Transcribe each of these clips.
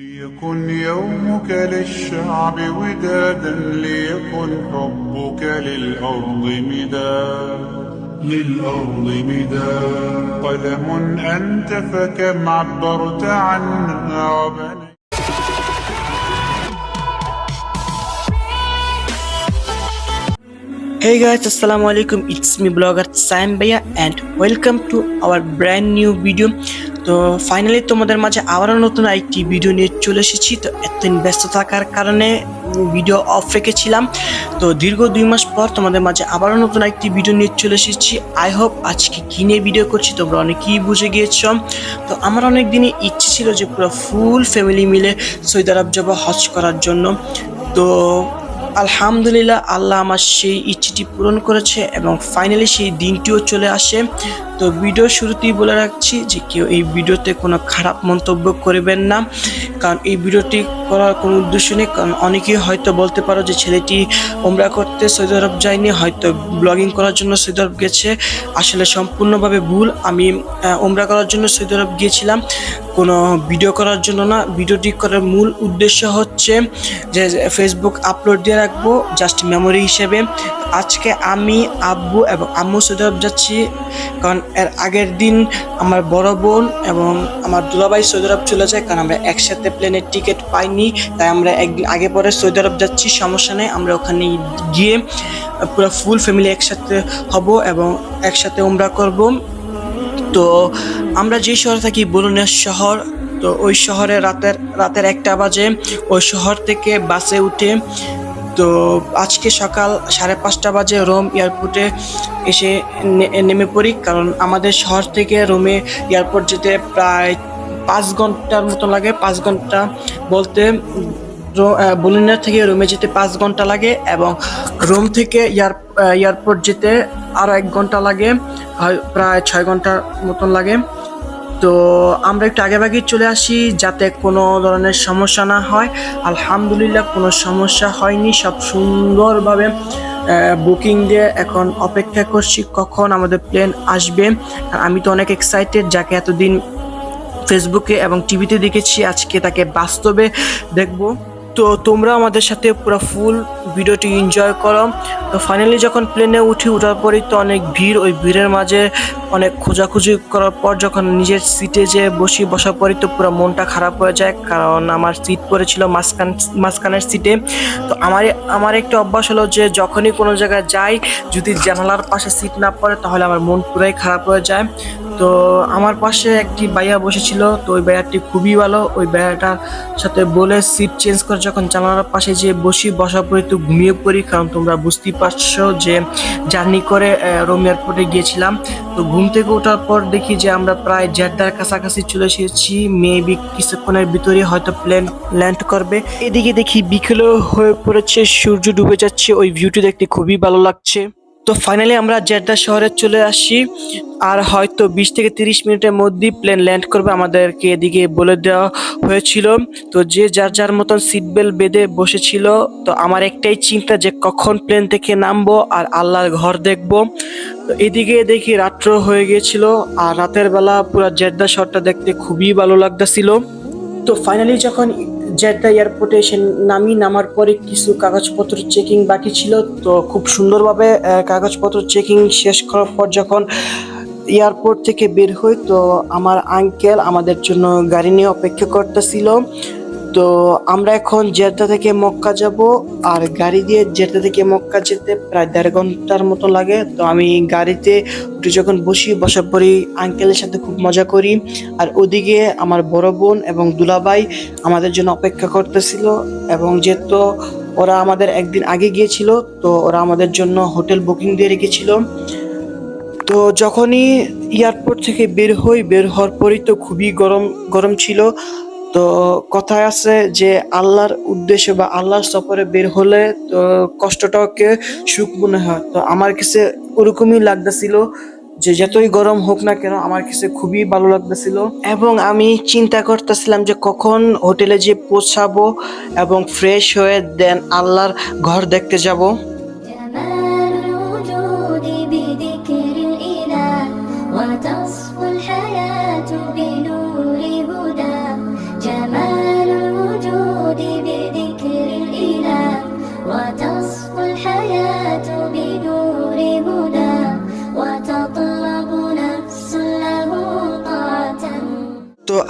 ليكن يومك للشعب ودادا ليكن حبك للأرض مداد للأرض مداد قلم أنت فكم عبرت عنها Hey guys, Assalamu alaikum. It's me blogger Sam Bhaiya and welcome to our brand new video. তো finally তোমাদের মাঝে আবারও নতুন একটি ভিডিও নিয়ে চলে এসেছি। তো এতদিন ব্যস্ত থাকার কারণে ভিডিও অফ রেখেছিলাম। তো দীর্ঘ দুই মাস পর তোমাদের মাঝে আবারও নতুন একটি ভিডিও নিয়ে চলে এসেছি। আই হোপ আজকে কী নিয়ে ভিডিও করছি তোমরা অনেকেই বুঝে গিয়েছ। তো আমার অনেক দিনই ইচ্ছে ছিল যে পুরো ফুল ফ্যামিলি মিলে সৌদি আরব যাব হজ করার জন্য। তো আলহামদুলিল্লাহ আল্লাহ আমার সেই ইচ্ছেটি পূরণ করেছে এবং ফাইনালি সেই দিনটিও চলে আসে। তো ভিডিও শুরুতেই বলে রাখছি যে কেউ এই ভিডিওতে কোনো খারাপ মন্তব্য করবেন না। কারণ এই ভিডিওটি করার কোনো উদ্দেশ্য নেই। কারণ অনেকেই হয়তো বলতে পারো যে ছেলেটি ওমরা করতে সৌদি আরব যায়নি, হয়তো ব্লগিং করার জন্য সৌদি আরব গেছে। আসলে সম্পূর্ণভাবে ভুল। আমি ওমরা করার জন্য সৌদি আরব গিয়েছিলাম। কোনো ভিডিও করার জন্য না। ভিডিওটি করার মূল উদ্দেশ্য হচ্ছে যে ফেসবুক আপলোড দিয়ে রাখব জাস্ট মেমোরি হিসেবে। আজকে আমি, আব্বু এবং আম্মু সৌদি আরব যাচ্ছি। কারণ এর আগের দিন আমার বড় বোন এবং আমার দুলাভাই সৌদি আরব চলে যায়, কারণ আমরা একসাথে প্লেনের টিকিট পাইনি, তাই আমরা একদিন আগে পরে সৌদি আরব যাচ্ছি, সমস্যা নেই, আমরা ওখানে গিয়ে পুরো ফুল ফ্যামিলি একসাথে হব এবং একসাথে উমরা করব। তো আমরা যে শহরে থাকি বরুণের শহর, তো ওই শহরে রাতের রাতের একটা বাজে, ওই শহর থেকে বাসে উঠে তো আজকে সকাল সাড়ে পাঁচটা বাজে রোম এয়ারপোর্টে এসে নেমে পড়ি, কারণ আমাদের শহর থেকে রোমে এয়ারপোর্ট যেতে প্রায় পাঁচ ঘণ্টার মতো লাগে, পাঁচ ঘণ্টা বলতে বলিনার থেকে রোমে যেতে পাঁচ ঘণ্টা লাগে এবং রোম থেকে এয়ার এয়ারপোর্ট যেতে আরও এক ঘণ্টা লাগে প্রায় ছয় ঘণ্টার মতন লাগে। তো আমরা একটু আগে আগেভাগেই চলে আসি যাতে কোনো ধরনের সমস্যা না হয়। আলহামদুলিল্লাহ কোনো সমস্যা হয়নি। সব সুন্দরভাবে বুকিং দিয়ে এখন অপেক্ষা করছি কখন আমাদের প্লেন আসবে। আমি তো অনেক এক্সাইটেড যাকে এতদিন ফেসবুকে এবং টিভিতে দেখেছি, আজকে তাকে বাস্তবে দেখব। তো তোমরা আমাদের সাথে পুরো ফুল ভিডিওটি এনজয় করো। তো ফাইনালি যখন প্লেনে উঠি ওঠার পরেই তো অনেক ভিড়। ওই ভিড়ের মাঝে অনেক খোঁজাখুঁজি করার পর যখন নিজের সিটে যে বসি, বসার পরই তো পুরো মনটা খারাপ হয়ে যায়, কারণ আমার সিট পড়েছিল মাঝখান, মাঝখানের সিটে তো আমার আমার একটা অভ্যাস হলো যে যখনই কোনো জায়গায় যাই, যদি জানালার পাশে সিট না পড়ে, তাহলে আমার মন পুরাই খারাপ হয়ে যায়। তো আমার পাশে একটি ভাইয়া বসেছিল, তো ওই ভাইয়াটি খুবই ভালো। ওই ভাইয়াটার সাথে বলে সিট চেঞ্জ করে যখন জানালার পাশে যে বসি, বসার পরে তো ঘুমিয়ে পড়ি, কারণ তোমরা বুঝতেই পারছ যে জার্নি করে রোম এয়ারপোর্টে গিয়েছিলাম। তো ঘুম থেকে ওঠার পর দেখি যে আমরা প্রায় জেদ্দার কাছাকাছি চলে এসেছি। মেবি কিছুক্ষণের ভিতরে হয়তো প্লেন ল্যান্ড করবে। এদিকে দেখি বিকেলও হয়ে পড়েছে, সূর্য ডুবে যাচ্ছে, ওই ভিউটি দেখতে খুবই ভালো লাগছে। তো ফাইনালি আমরা জেদ্দা শহরে চলে আসি। আর হয়তো বিশ থেকে তিরিশ মিনিটের মধ্যেই প্লেন ল্যান্ড করবে আমাদেরকে এদিকে বলে দেওয়া হয়েছিল। তো যে যার যার মতন সিট বেল্ট বেঁধে বসেছিল, তো আমার একটাই চিন্তা যে কখন প্লেন থেকে নামবো আর আল্লাহর ঘর দেখব। তো এদিকে দেখি রাত্র হয়ে গিয়েছিল, আর রাতের বেলা পুরো জেদ্দা শহরটা দেখতে খুবই ভালো লাগতেছিল। তো ফাইনালি যখন জেদ্দা এয়ারপোর্টে এসে নামি নামার পরে কিছু কাগজপত্র চেকিং বাকি ছিল, তো খুব সুন্দরভাবে কাগজপত্র চেকিং শেষ করার পর যখন এয়ারপোর্ট থেকে বের হই, তো আমার আঙ্কেল আমাদের জন্য গাড়ি নিয়ে অপেক্ষা করতেছিল। তো আমরা এখন জেদ্দা থেকে মক্কা যাব, আর গাড়ি দিয়ে জেদ্দা থেকে মক্কা যেতে প্রায় দেড় ঘণ্টার মতো লাগে। তো আমি গাড়িতে উঠে যখন বসি, বসার পরই আঙ্কেলের সাথে খুব মজা করি। আর ওদিকে আমার বড় বোন এবং দুলাবাই আমাদের জন্য অপেক্ষা করতেছিল এবং যেহেতু ওরা আমাদের একদিন আগে গিয়েছিল, তো ওরা আমাদের জন্য হোটেল বুকিং দিয়ে রেখেছিল। তো যখনই এয়ারপোর্ট থেকে বের হই, বের হওয়ার পরেই তো খুবই গরম গরম ছিল। তো কথায় আছে যে আল্লাহর উদ্দেশ্যে বা আল্লাহর সফরে বের হলে তো কষ্টটাকে সুখ মনে হয় তো আমার কাছে ওরকমই লাগতেছিল যে যতই গরম হোক না কেন আমার কাছে খুবই ভালো লাগতেছিল এবং আমি চিন্তা করতেছিলাম যে কখন হোটেলে যে পৌঁছাবো এবং ফ্রেশ হয়ে দেন আল্লাহর ঘর দেখতে যাব جمال الوجود بذكر الإله وتصفو الحياة بنور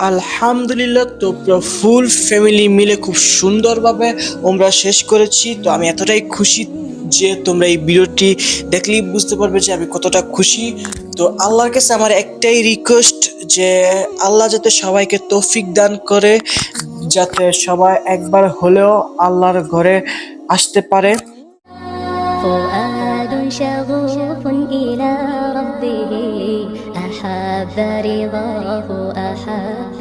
আলহামদুলিল্লাহ তো ফুল ফ্যামিলি মিলে খুব সুন্দরভাবে আমরা শেষ করেছি তো আমি এতটাই খুশি যে তোমরা এই ভিডিওটি দেখলেই বুঝতে পারবে যে আমি কতটা খুশি তো আল্লাহর কাছে আমার একটাই রিকোয়েস্ট যে আল্লাহ যাতে সবাইকে তৌফিক দান করে যাতে সবাই একবার হলেও আল্লাহর ঘরে আসতে পারে فؤاد شغوف إلى ربه أحب رضاه أحب